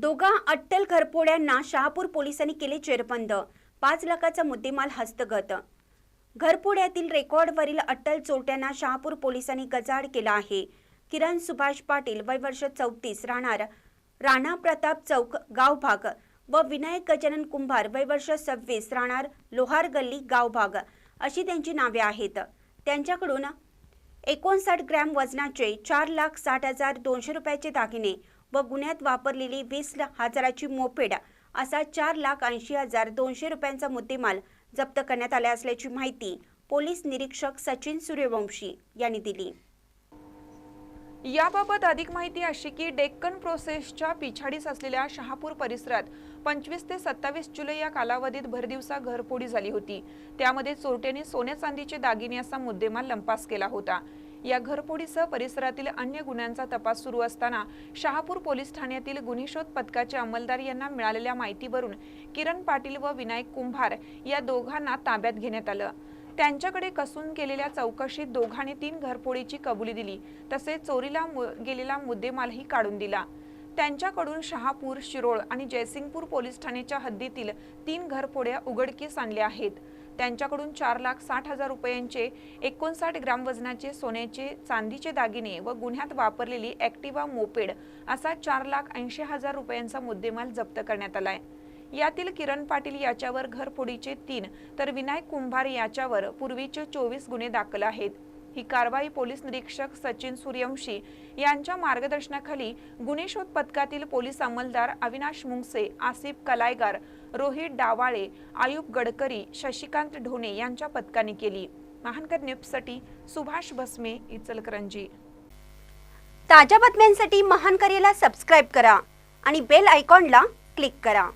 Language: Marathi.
दोघा अट्टल घरपोड्यांना शहापूर पोलिसांनी केले चेरबंद. पाच लाखाचा मुद्देमाल हस्तगत. घरपोड्यातील रेकॉर्डवरील अट्टल चोरट्यांना शहापूर पोलिसांनी गजाड केला आहे. किरण सुभाष पाटील वय वर्ष चौतीस राहणार राणा प्रताप चौक गावभाग व विनायक गजानन कुंभार वय वर्ष सव्वीस राहणार लोहार गल्ली गावभाग अशी त्यांची नावे आहेत. त्यांच्याकडून एकोणसाठ ग्रॅम वजनाचे चार लाख साठ हजार दोनशे रुपयाचे दागिने व गुन्ह्यात वापरलेली वीस हजाराची मोपेड असा चार लाख ऐंशी हजार दोनशे रुपयांचा मुद्देमाल जप्त करण्यात आला असल्याची माहिती पोलीस निरीक्षक सचिन सूर्यवंशी यांनी दिली. याबाबत अधिक माहिती अशी की डेक्कन प्रोसेसच्या पिछाडीस असलेल्या शहापूर परिसरात पंचवीस ते सत्तावीस जुलै या कालावधीत भरदिवसा घरपोडी झाली होती. त्यामध्ये चोरट्यांनी सोन्या चांदीचे दागिने असा मुद्देमाल लंपास केला होता. या घरफोडीसह परिसरातील अन्य गुन्ह्यांचा तपास सुरू असताना शहापूर पोलीस ठाण्यातील गुन्हे शोध पथकाचे अंमलदार यांना मिळालेल्या माहितीवरून किरण पाटील व विनायक कुंभार या दोघांना ताब्यात घेण्यात आलं. त्यांच्याकडे कसून केलेल्या चौकशीत दोघांनी तीन घरफोडीची कबुली दिली तसेच चोरीला मु- गेलेला मुद्देमालही काढून दिला. त्यांच्याकडून शहापूर शिरोळ आणि जयसिंगपूर पोलीस ठाण्याच्या हद्दीतील तीन घरफोड्या उघडकीस आणल्या आहेत. त्यांच्याकडून चार लाख साठ हजार रुपयांचे एकोणसाठ ग्राम वजनाचे सोन्याचे चांदीचे दागिने व गुन्ह्यात वापरलेली ॲक्टिवा मोपेड असा चार लाख ऐंशी हजार रुपयांचा मुद्देमाल जप्त करण्यात आलाय. यातील किरण पाटील याच्यावर घरफोडीचे तीन तर विनायक कुंभार याच्यावर पूर्वीचे चोवीस गुन्हे दाखल आहेत. ही कारवाई पोलीस निरीक्षक सचिन सूर्यवंशी यांच्या मार्गदर्शनाखाली गुन्हे शोध पथकातील पोलीस अंमलदार अविनाश मुंगसे आसिफ कलायगार रोहित डावाळे आयुब गडकरी शशिकांत ढोणे यांच्या पथकाने केली. महानकर न्यूजसाठी सुभाष भस्मे इचलकरंजी. ताज्या बातम्यांसाठी महान सबस्क्राईब करा आणि बेल आयकॉनला क्लिक करा.